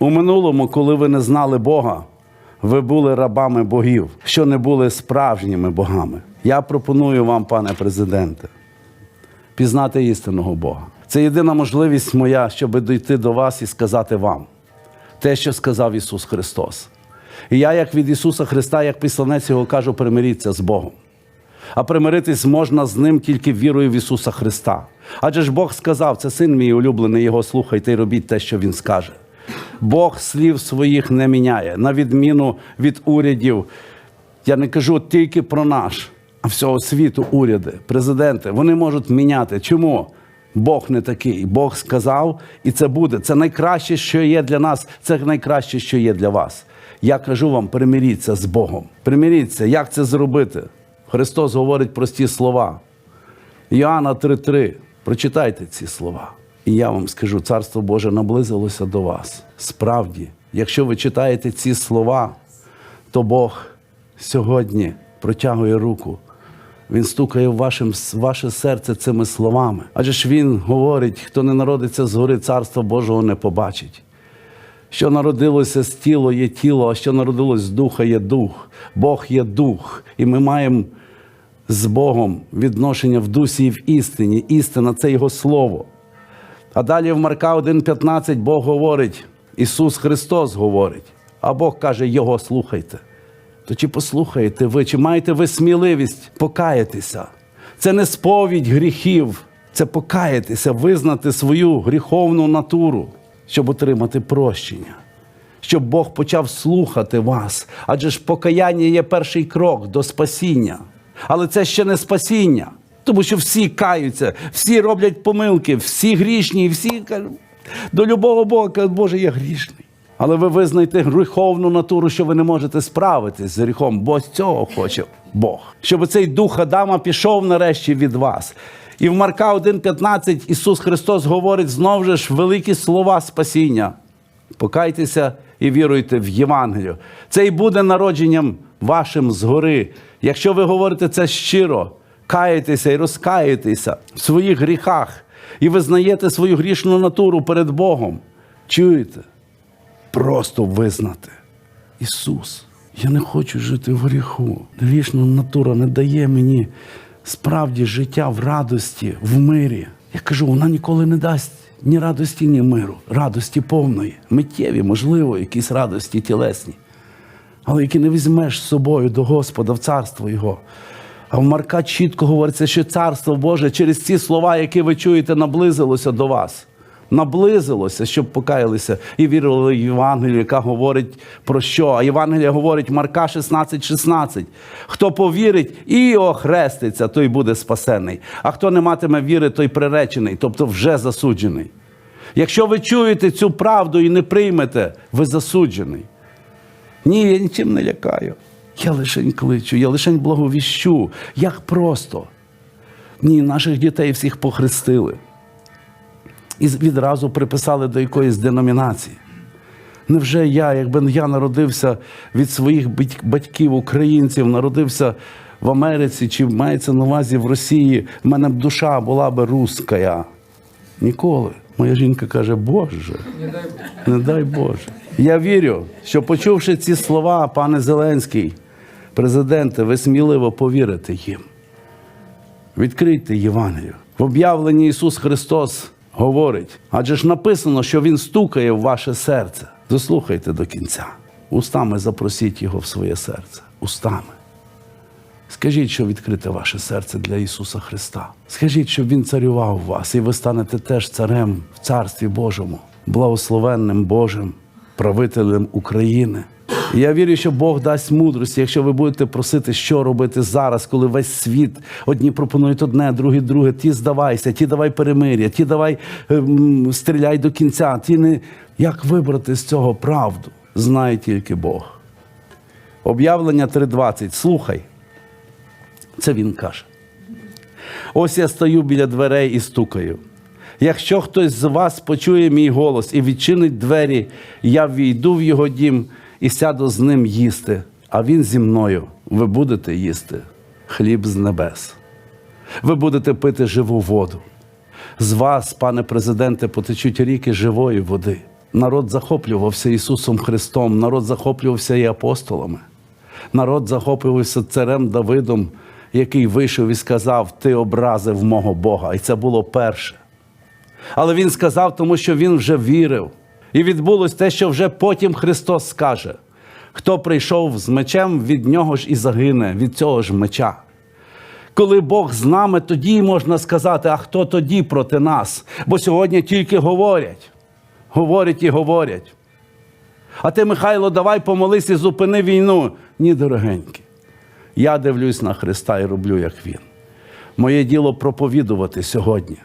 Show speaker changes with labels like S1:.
S1: У минулому, коли ви не знали Бога, ви були рабами богів, що не були справжніми богами. Я пропоную вам, пане президенте, пізнати істинного Бога. Це єдина можливість моя, щоб дійти до вас і сказати вам те, що сказав Ісус Христос. І я, як від Ісуса Христа, як післанець Його кажу, примиріться з Богом. А примиритись можна з ним тільки вірою в Ісуса Христа. Адже ж Бог сказав, це син мій улюблений, його слухайте і робіть те, що Він скаже. Бог слів своїх не міняє, на відміну від урядів. Я не кажу тільки про наш, а всього світу уряди, президенти. Вони можуть міняти. Чому? Бог не такий. Бог сказав, і це буде. Це найкраще, що є для нас, це найкраще, що є для вас. Я кажу вам, примиріться з Богом. Примиріться, як це зробити? Христос говорить прості слова. Іоанна 3:3. Прочитайте ці слова. І я вам скажу, Царство Боже наблизилося до вас. Справді, якщо ви читаєте ці слова, то Бог сьогодні протягує руку. Він стукає в вашим, ваше серце цими словами. Адже ж Він говорить, хто не народиться згори, Царства Божого не побачить. Що народилося з тіла є тіло, а що народилось з духа є дух. Бог є дух. І ми маємо з Богом відношення в дусі і в істині. Істина це Його Слово. А далі в Марка 1,15 Бог говорить, Ісус Христос говорить, а Бог каже, Його слухайте. То чи послухаєте ви, чи маєте ви сміливість покаятися? Це не сповідь гріхів, це покаятися, визнати свою гріховну натуру, щоб отримати прощення, щоб Бог почав слухати вас. Адже ж покаяння є перший крок до спасіння. Але це ще не спасіння, тому що всі каються, всі роблять помилки, всі грішні, всі кажуть, до любого Бога кажуть, Боже, я грішний. Але ви визнаєте гріховну натуру, що ви не можете справитись з гріхом, бо цього хоче Бог. Щоб цей дух Адама пішов нарешті від вас. І в Марка 1,15 Ісус Христос говорить знову ж великі слова спасіння. Покайтеся і віруйте в Євангелію. Це і буде народженням вашим згори. Якщо ви говорите це щиро, каєтеся і розкаєтеся в своїх гріхах і визнаєте свою грішну натуру перед Богом. Чуєте? Просто визнати. Ісус, я не хочу жити в гріху. Грішна натура не дає мені справді життя в радості, в мирі. Я кажу, вона ніколи не дасть ні радості, ні миру, радості повної, миттєві, можливо, якісь радості тілесні, але які не візьмеш з собою до Господа в царство Його. А в Марка чітко говориться, що царство Боже через ці слова, які ви чуєте, наблизилося до вас. Наблизилося, щоб покаялися і вірили в Євангелію, яка говорить про що. А Євангелія говорить Марка 16, 16. Хто повірить і охреститься, той буде спасений. А хто не матиме віри, той приречений, тобто вже засуджений. Якщо ви чуєте цю правду і не приймете, ви засуджений. Ні, я нічим не лякаю. Я лишень кличу, я лишень благовіщу. Як просто. Ні, наших дітей всіх похрестили. І відразу приписали до якоїсь деномінації. Невже я, якби я народився від своїх батьків, українців, народився в Америці чи мається на увазі в Росії, в мене б душа була би руська. Ніколи. Моя жінка каже, Боже, не дай Боже. Я вірю, що почувши ці слова, пане Зеленський, президенте, ви сміливо повірите їм. Відкрийте Євангелію. В об'явленні Ісус Христос говорить, адже ж написано, що Він стукає в ваше серце. Дослухайте до кінця. Устами запросіть Його в своє серце. Устами. Скажіть, що відкрите ваше серце для Ісуса Христа. Скажіть, щоб Він царював у вас, і ви станете теж царем в Царстві Божому, благословенним Божим, правителем України. Я вірю, що Бог дасть мудрості, якщо ви будете просити, що робити зараз, коли весь світ одні пропонують одне, другі друге. Ті здавайся, ті давай перемир'я, ті давай ем, стріляй до кінця. Ті не як вибрати з цього правду, знає тільки Бог. Об'явлення 3.20. Слухай. Це він каже. Ось я стою біля дверей і стукаю. Якщо хтось з вас почує мій голос і відчинить двері, я війду в його дім і сяду з ним їсти, а він зі мною. Ви будете їсти хліб з небес. Ви будете пити живу воду. З вас, пане президенте, потечуть ріки живої води. Народ захоплювався Ісусом Христом, народ захоплювався і апостолами. Народ захоплювався царем Давидом, який вийшов і сказав: Ти образив мого Бога. І це було перше. Але він сказав, тому що він вже вірив. І відбулось те, що вже потім Христос скаже: хто прийшов з мечем, від нього ж і загине, від цього ж меча. Коли Бог з нами, тоді можна сказати, а хто тоді проти нас? Бо сьогодні тільки говорять, говорять і говорять. А ти, Михайло, давай помолись і зупини війну. Ні, дорогенькі. Я дивлюсь на Христа і роблю, як Він. Моє діло проповідувати сьогодні.